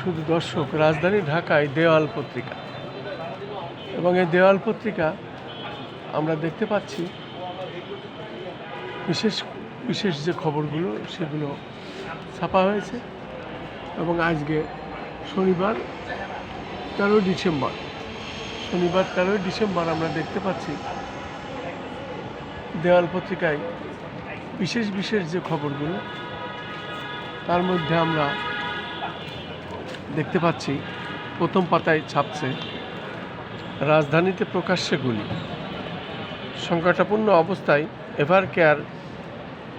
শুধু দর্শক, রাজধানী ঢাকায় দেওয়াল পত্রিকা। এবং এই দেওয়াল পত্রিকা আমরা দেখতে পাচ্ছি, বিশেষ বিশেষ যে খবরগুলো, সেগুলো ছাপা হয়েছে। এবং আজকে শনিবার তেরোই ডিসেম্বর, শনিবার তেরোই ডিসেম্বর আমরা দেখতে পাচ্ছি দেওয়াল পত্রিকায় বিশেষ বিশেষ যে খবরগুলো, তার মধ্যে আমরা দেখতে পাচ্ছি, প্রথম পাতায় ছাপছে, রাজধানীতে প্রকাশ্যে গুলি। সংকটাপূর্ণ অবস্থায় এভার কেয়ার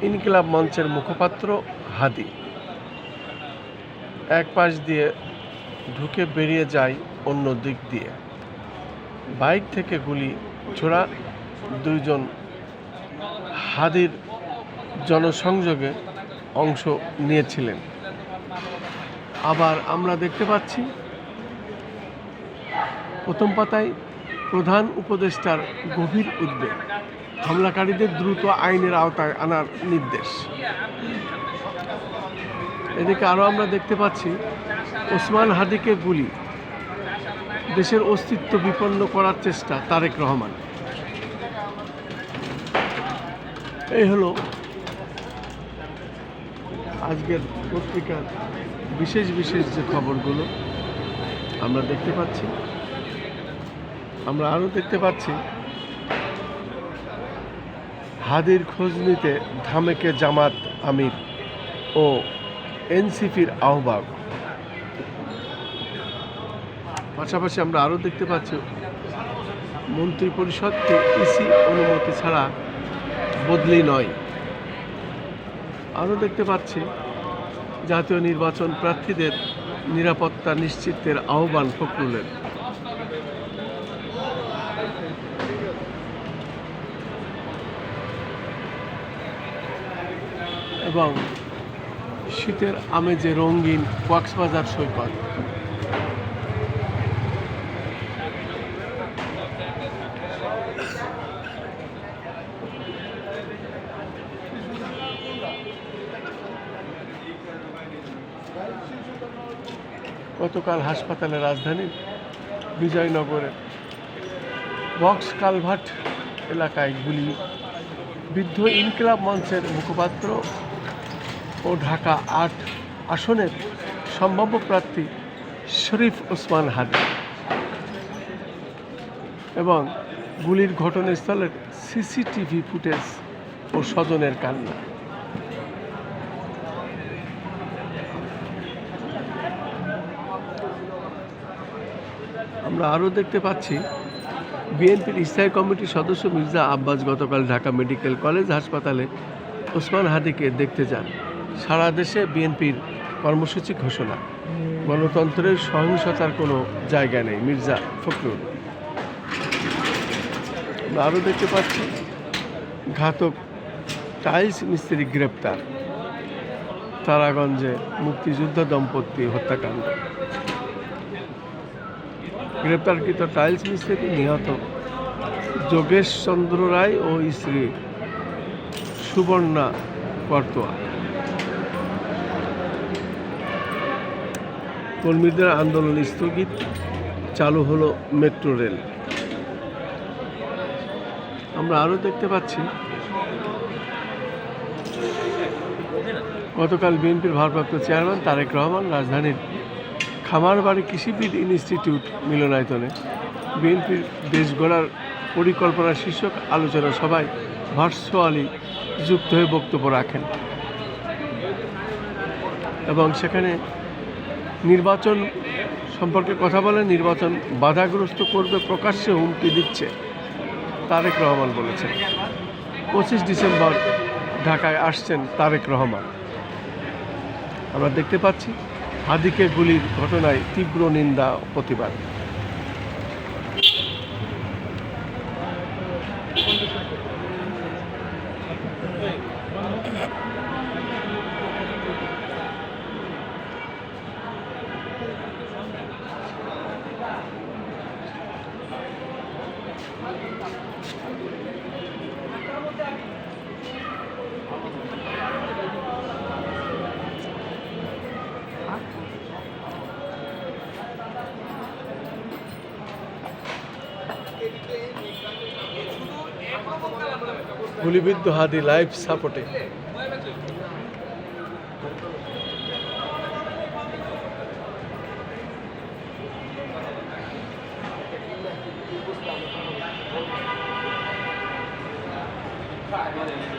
ইনকিলাব মঞ্চের মুখপাত্র হাদি। এক পাশ দিয়ে ঢুকে বেরিয়ে যায় অন্য দিক দিয়ে। বাইক থেকে গুলি ছোড়া দুইজন হাদির জনসংযোগে অংশ নিয়েছিলেন। আবার আমরা দেখতে পাচ্ছি, প্রথম পাতায় প্রধান উপদেষ্টার গভীর উদ্বেগ। হামলাকারীদের দ্রুত আইনের আওতায় আনার নির্দেশ। এদিকে আরও আমরা দেখতে পাচ্ছি, ওসমান হাদিকে গুলি, দেশের অস্তিত্ব বিপন্ন করার চেষ্টা তারেক রহমান। এই হলো আজকের পত্রিকার বিশেষ বিশেষ যে খবরগুলো আমরা দেখতে পাচ্ছি। আমরা আরও দেখতে পাচ্ছি, হাদির খোঁজ নিতে ধামেকে জামাত আমির ও এনসিপির আহ্বায়ক। পাশাপাশি আমরা আরও দেখতে পাচ্ছি মন্ত্রী পরিষদকে ইসি অনুমতি ছাড়া বদলি নয়। আরও দেখতে পাচ্ছি, জাতীয় নির্বাচন প্রার্থীদের নিরাপত্তা নিশ্চিতের আহ্বান ফখরুলের। এবং শীতের আমেজে রঙিন কক্সবাজার সৈকত। গতকাল হাসপাতালে রাজধানীর বিজয়নগরের বক্স কালভার্ট এলাকায় গুলি। বৃদ্ধ ইনকিলাব মঞ্চের মুখপাত্র ও ঢাকা আট আসনের সম্ভাব্য প্রার্থী শরীফ ওসমান হাদি এবং গুলির ঘটনাস্থলের সিসিটিভি ফুটেজ ও স্বজনের কান্না। আমরা আরও দেখতে পাচ্ছি, বিএনপির স্থায়ী কমিটির সদস্য মির্জা আব্বাস গতকাল ঢাকা মেডিকেল কলেজ হাসপাতালে ওসমান হাদিকে দেখতে যান। সারা দেশে বিএনপির কর্মসূচি ঘোষণা। গণতন্ত্রের সহিংসতার কোনো জায়গা নেই, মির্জা ফখরুল। আমরা আরও দেখতে পাচ্ছি, ঘাতক টাইলস মিস্ত্রি গ্রেপ্তার। তারাগঞ্জে মুক্তিযোদ্ধা দম্পতি হত্যাকাণ্ড। গ্রেপ্তারকৃত টাইলস মিস্ত্রি নিহত যোগেশ চন্দ্র রায় ও স্ত্রী সুবর্ণা কর্তোয়া। কর্মীদের আন্দোলন স্থগিত, চালু হলো মেট্রো রেল। আমরা আরও দেখতে পাচ্ছি, গতকাল বিএনপির ভারপ্রাপ্ত চেয়ারম্যান তারেক রহমান রাজধানীর খামারবাড়ি কৃষিবিদ ইনস্টিটিউট মিলনায়তনে বিএনপির দেশ গড়ার পরিকল্পনা শীর্ষক আলোচনা সভায় ভার্চুয়ালি যুক্ত হয়ে বক্তব্য রাখেন এবং সেখানে নির্বাচন সম্পর্কে কথা বলে নির্বাচন বাধাগ্রস্ত করবে প্রকাশ্যে হুমকি দিচ্ছে তারেক রহমান বলেছেন। পঁচিশ ডিসেম্বর ঢাকায় আসছেন তারেক রহমান। আমরা দেখতে পাচ্ছি হাদিকে গুলির ঘটনায় তীব্র নিন্দা প্রতিবাদ। গুলিবিদ্ধ হাদি লাইফ সাপোর্টে Right.